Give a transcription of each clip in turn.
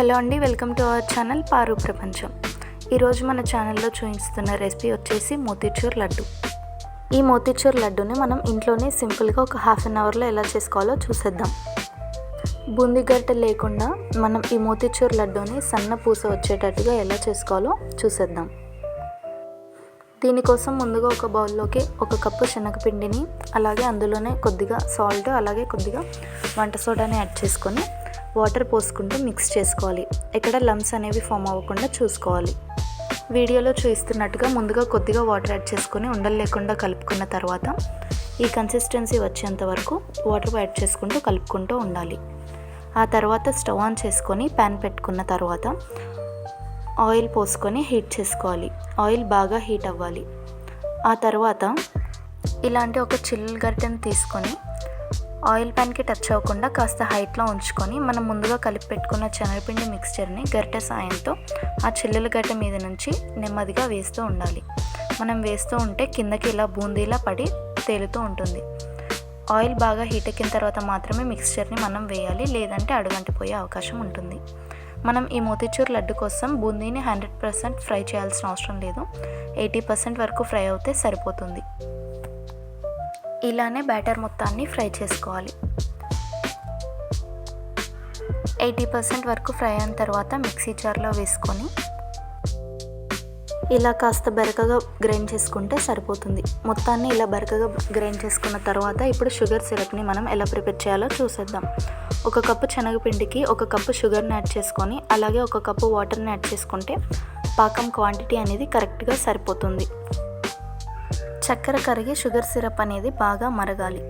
Hello అండి welcome to our channel పారు ప్రపంచం. ఈరోజు మన ఛానల్లో చూపిస్తున్న రెసిపీ వచ్చేసి మోతీచూర్ లడ్డు. ఈ మోతీచూర్ లడ్డుని మనం ఇంట్లోనే సింపుల్గా ఒక హాఫ్ అన్ అవర్లో ఎలా చేసుకోవాలో చూసేద్దాం. బూందీ గరిటె లేకుండా మనం ఈ మోతీచూర్ లడ్డూని సన్న పూస వచ్చేటట్టుగా ఎలా చేసుకోవాలో చూసేద్దాం. దీనికోసం ముందుగా ఒక బౌల్లోకి ఒక కప్పు శనగపిండిని అలాగే అందులోనే కొద్దిగా సాల్ట్ అలాగే కొద్దిగా వంట సోడాని యాడ్ చేసుకొని వాటర్ పోసుకుంటూ మిక్స్ చేసుకోవాలి. ఎక్కడ లమ్స్ అనేవి ఫామ్ అవ్వకుండా చూసుకోవాలి. వీడియోలో చూపిస్తున్నట్టుగా ముందుగా కొద్దిగా వాటర్ యాడ్ చేసుకొని ఉండలు లేకుండా కలుపుకున్న తర్వాత ఈ కన్సిస్టెన్సీ వచ్చేంత వరకు వాటర్ యాడ్ చేసుకుంటూ కలుపుకుంటూ ఉండాలి. ఆ తర్వాత స్టవ్ ఆన్ చేసుకొని ప్యాన్ పెట్టుకున్న తర్వాత ఆయిల్ పోసుకొని హీట్ చేసుకోవాలి. ఆయిల్ బాగా హీట్ అవ్వాలి. ఆ తర్వాత ఇలాంటి ఒక చిల్లు గరిటెను తీసుకొని ఆయిల్ ప్యాన్కి టచ్ అవ్వకుండా కాస్త హైట్లో ఉంచుకొని మనం ముందుగా కలిపి పెట్టుకున్న శనగపిండి మిక్స్చర్ని గరిటె సాయంతో ఆ చిల్లుల గరిటె మీద నుంచి నెమ్మదిగా వేస్తూ ఉండాలి. మనం వేస్తూ ఉంటే కిందకి ఇలా బూందీలా పడి తేలుతూ ఉంటుంది. ఆయిల్ బాగా హీట్ ఎక్కిన తర్వాత మాత్రమే మిక్స్చర్ని మనం వేయాలి లేదంటే అడుగంటిపోయే అవకాశం ఉంటుంది. మనం ఈ మోతిచూర్ లడ్డు కోసం బూందీని హండ్రెడ్ పర్సెంట్ ఫ్రై చేయాల్సిన అవసరం లేదు. ఎయిటీ పర్సెంట్ వరకు ఫ్రై అవుతే సరిపోతుంది. ఇలానే బ్యాటర్ మొత్తాన్ని ఫ్రై చేసుకోవాలి. ఎయిటీ పర్సెంట్ వరకు ఫ్రై అయిన తర్వాత మిక్సీ జార్లో వేసుకొని ఇలా కాస్త బెరకగా గ్రైండ్ చేసుకుంటే సరిపోతుంది. మొత్తాన్ని ఇలా బెరకగా గ్రైండ్ చేసుకున్న తర్వాత ఇప్పుడు షుగర్ సిరప్ని మనం ఎలా ప్రిపేర్ చేయాలో చూసేద్దాం. ఒక కప్పు శనగపిండికి ఒక కప్పు షుగర్ని యాడ్ చేసుకొని అలాగే ఒక కప్పు వాటర్ని యాడ్ చేసుకుంటే పాకం క్వాంటిటీ అనేది కరెక్ట్గా సరిపోతుంది. చక్కెర కరిగి షుగర్ సిరప్ అనేది బాగా మరగాలి.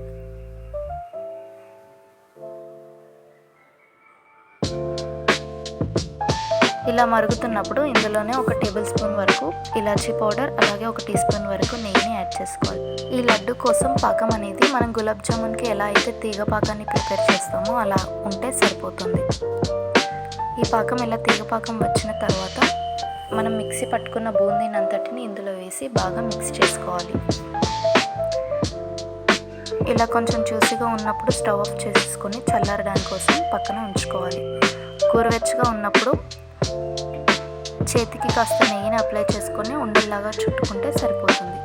ఇలా మరుగుతున్నప్పుడు ఇందులోనే ఒక టేబుల్ స్పూన్ వరకు ఇలాచీ పౌడర్ అలాగే ఒక టీ స్పూన్ వరకు నెయ్యిని యాడ్ చేసుకోవాలి. ఈ లడ్డు కోసం పాకం అనేది మనం గులాబ్ జామున్కి ఎలా అయితే తీగ పాకాన్ని ప్రిపేర్ చేస్తామో అలా ఉంటే సరిపోతుంది. ఈ పాకం ఇలా తీగ పాకం వచ్చిన తర్వాత మనం మిక్సీ పట్టుకున్న బూందీని అంతటిని ఇందులో వేసి బాగా మిక్స్ చేసుకోవాలి. ఇలా కొంచెం జ్యూసీగా ఉన్నప్పుడు స్టవ్ ఆఫ్ చేసుకొని చల్లారడానికి కోసం పక్కన ఉంచుకోవాలి. కూరవెచ్చగా ఉన్నప్పుడు చేతికి కాస్త నెయ్యిని అప్లై చేసుకొని ఉండల్లాగా చుట్టుకుంటే సరిపోతుంది.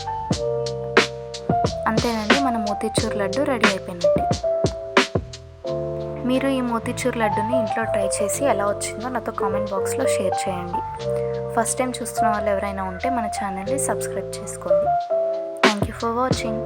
అంతేనండి మన మోతీచూర్ లడ్డు రెడీ అయిపోయినట్టు. మీరు ఈ మోతీచూర్ లడ్డుని ఇంట్లో ట్రై చేసి ఎలా వచ్చిందో నాతో కామెంట్ బాక్స్లో షేర్ చేయండి. ఫస్ట్ టైం చూస్తున్న వాళ్ళు ఎవరైనా ఉంటే మన ఛానల్ని సబ్స్క్రైబ్ చేసుకోండి. Thank you for watching.